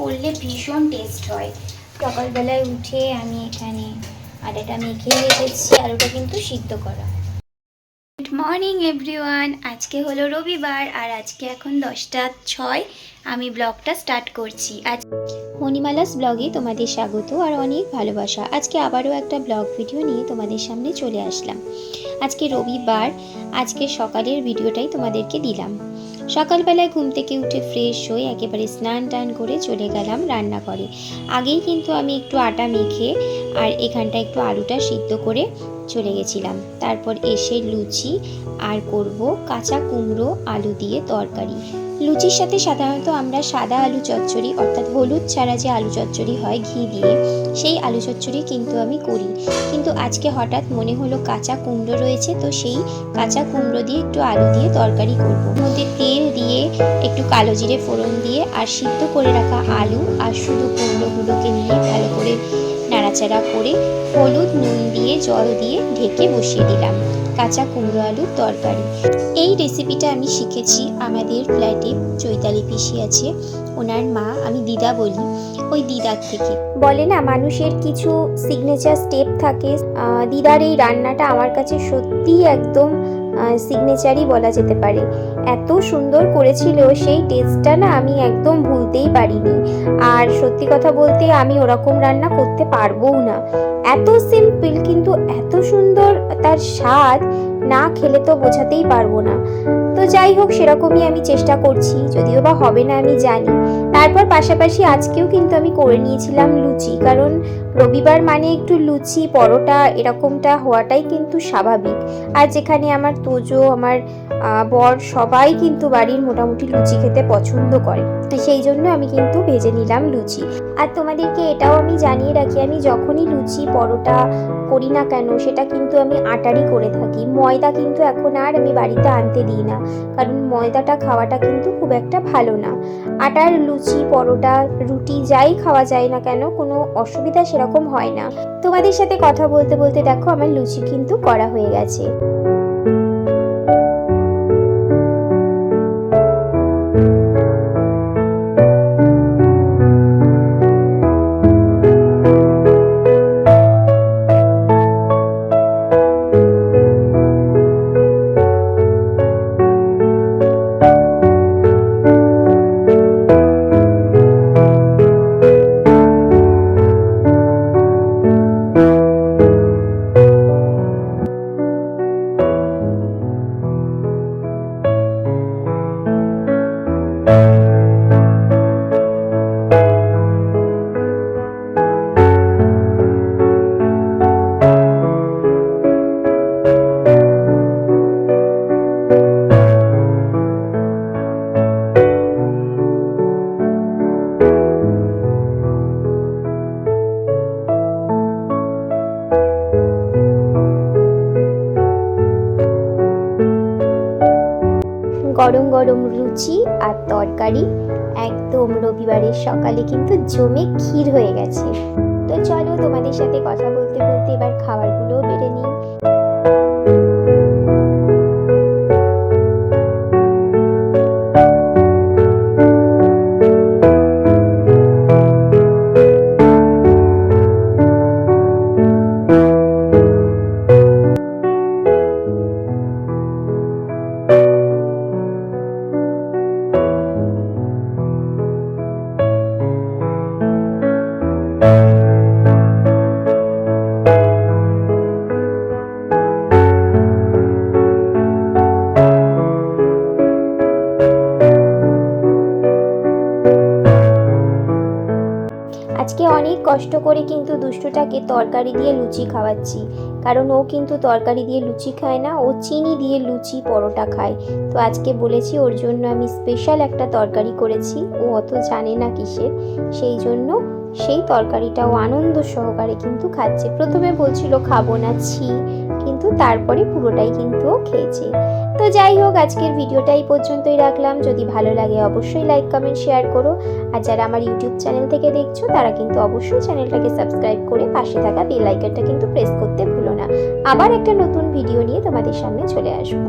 করলে ভীষণ টেস্ট হয়। সকালবেলায় উঠে আমি এখানে আটাটা মেখে রেখেছি আর ওটা কিন্তু সিদ্ধ করা। গুড মর্নিং এভরিওয়ান আজকে হলো রবিবার আর আজকে এখন দশটা ছয়। আমি ব্লগটা স্টার্ট করছি। আজ মণিমালাস ব্লগে তোমাদের স্বাগত আর অনেক ভালোবাসা। আজকে আবারও একটা ব্লগ ভিডিও নিয়ে তোমাদের সামনে চলে আসলাম। আজকে রবিবার, আজকে সকালের ভিডিওটাই তোমাদেরকে দিলাম। সকালবেলায় ঘুম থেকে উঠে ফ্রেশ হয়ে একেবারে স্নান টান করে চলে গেলাম রান্নাঘরে। আগেই কিন্তু আমি একটু আটা মেখে আর এখানটা একটু আলুটা সিদ্ধ করে চলে গেছিলাম। তারপর এসে লুচি আর করব কাঁচা কুমড়ো, আলু দিয়ে তরকারি। লুচির সাথে সাধারণত আমরা সাদা আলু চচ্চড়ি, অর্থাৎ হলুদ ছাড়া যে আলু চচ্চড়ি হয়, ঘি দিয়ে, সেই আলু চচ্চড়ি কিন্তু আমি করি। কিন্তু আজকে হঠাৎ মনে হলো কাঁচা কুমড়ো রয়েছে, তো সেই কাঁচা কুমড়ো দিয়ে একটু আলু দিয়ে তরকারি করব। মধ্যে তেল দিয়ে একটু কালো জিরে ফোড়ন দিয়ে, আর সিদ্ধ করে রাখা আলু আর শুধু কুমড়োগুলোকে নিয়ে ভালো করে নাড়াচাড়া করে হলুদ নুন দিয়ে, জল দিয়ে ঢেকে বসিয়ে দিলাম। কাঁচা কুমড়ো আলুর তরকারি। এই রেসিপিটা আমি শিখেছি আমাদের ফ্ল্যাটে চৈতালি পিসি আছে। ওনার মা, আমি দিদা বলি, ওই দিদার থেকে। বলে না, মানুষের কিছু সিগনেচার স্টেপ থাকে। দিদার এই রান্নাটা আমার কাছে সত্যিই একদম সিগনেচারই বলা যেতে পারে। এত সুন্দর করেছিল, সেই টেস্টটা না আমি একদম ভুলতেই পারিনি। আর সত্যি কথা বলতে, আমি ওরকম রান্না করতে পারবোও না। এত সিম্পল কিন্তু এত সুন্দর তার স্বাদ, না খেলে তো বোঝাতেই পারব না। তো যাই হোক, সেরকমই আমি চেষ্টা করছি, যদিও বা হবে না, আমি জানি। তারপর পাশাপাশি আজকেও কিন্তু আমি করে নিয়েছিলাম লুচি, কারণ রবিবার মানে একটু লুচি, পরোটা এরকমটা হওয়াটাই কিন্তু স্বাভাবিক। আর যেখানে আমার তোজো, আমার বর সবাই কিন্তু বাড়ির মোটামুটি লুচি খেতে পছন্দ করে। সেই জন্য আমি কিন্তু ভেজে নিলাম লুচি। আর তোমাদেরকে এটাও আমি জানিয়ে রাখি, আমি যখনই লুচি, পরোটা করি না কেন, সেটা কিন্তু আমি আটারই করে থাকি। ময়দা কিন্তু এখন আর আমি বাড়িতে আনতে দিই না, কারণ ময়দাটা খাওয়াটা কিন্তু খুব একটা ভালো না। আটার লুচি পরোটা, রুটি যাই খাওয়া যায় না কেন, কোনো অসুবিধা সেরকম হয় না। তোমাদের সাথে কথা বলতে বলতে দেখো আমার লুচি কিন্তু করা হয়ে গেছে। গরম গরম রুচি আর তরকারি। একদম রবিবারের সকালে কিন্তু জমে ক্ষীর হয়ে গেছে। তো চলো তোমাদের সাথে কথা বলতে বলতে এবার খাবারগুলোও বেড়ে নিই। আজকে কষ্ট করে কিন্তু দুষ্টটাকে তরকারি দিয়ে লুচি খাওয়াচ্ছি। কারণ ও কিন্তু তরকারি দিয়ে লুচি খায় না, ও চিনি দিয়ে লুচি পরোটা খায়। তো আজকে বলেছি ওর জন্য আমি স্পেশাল একটা তরকারি করেছি, ও অত জানে না কিসের। সেই জন্য সেই তরকারিটা ও আনন্দ সহকারে কিন্তু খাচ্ছে। প্রথমে বলছিল, খাব না, ছি। কিন্তু তারপরে পুরোটাই কিন্তু ও খেয়েছে। তো যাই হোক, আজকের ভিডিওটা এই পর্যন্তই রাখলাম। যদি ভালো লাগে অবশ্যই লাইক কমেন্ট শেয়ার করো। আর যারা আমার ইউটিউব চ্যানেল থেকে দেখছ, তারা কিন্তু অবশ্যই চ্যানেলটাকে সাবস্ক্রাইব করে পাশে থাকা বেল আইকনটা কিন্তু প্রেস করতে ভুলো না। আবার একটা নতুন ভিডিও নিয়ে তোমাদের সামনে চলে আসব।